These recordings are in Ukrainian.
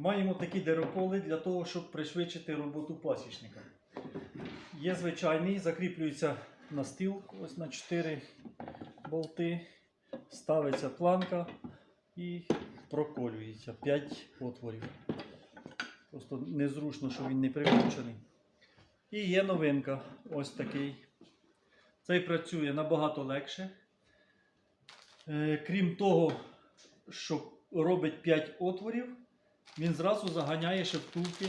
маємо такі дироколи для того, щоб пришвидшити роботу пасічника. Є звичайний, закріплюється на стіл, ось на 4 болти, ставиться планка і проколюється 5 отворів. Просто незручно, що він не прикручений. І є новинка, ось такий. Цей працює набагато легше. Е, Крім того, що робить 5 отворів, він зразу заганяє ще втулки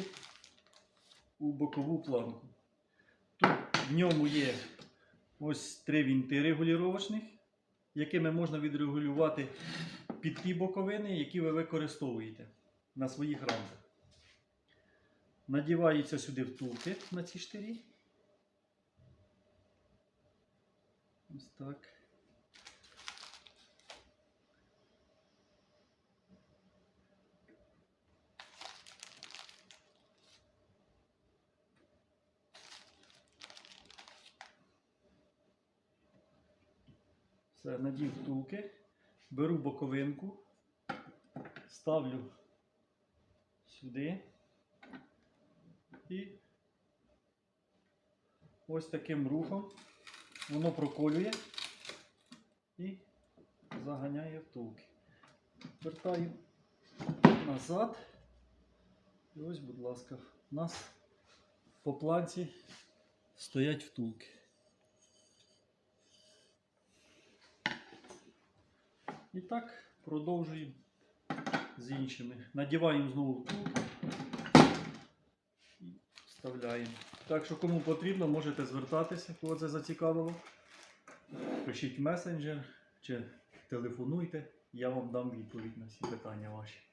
у бокову планку. Тут в ньому є ось три вінти регулювачних, якими можна відрегулювати під ті боковини, які ви використовуєте на своїх рамках. Надіваються сюди втулки на ці штирі. Ось так. Все, надів втулки, беру боковинку, ставлю сюди і ось таким рухом воно проколює і заганяє втулки. Вертаю назад. І ось, будь ласка, у нас по планці стоять втулки. І так продовжуємо з іншими. Надіваємо знову і вставляємо. Так що кому потрібно, можете звертатися, кого це зацікавило. Пишіть месенджер чи телефонуйте, я вам дам відповідь на всі питання ваші.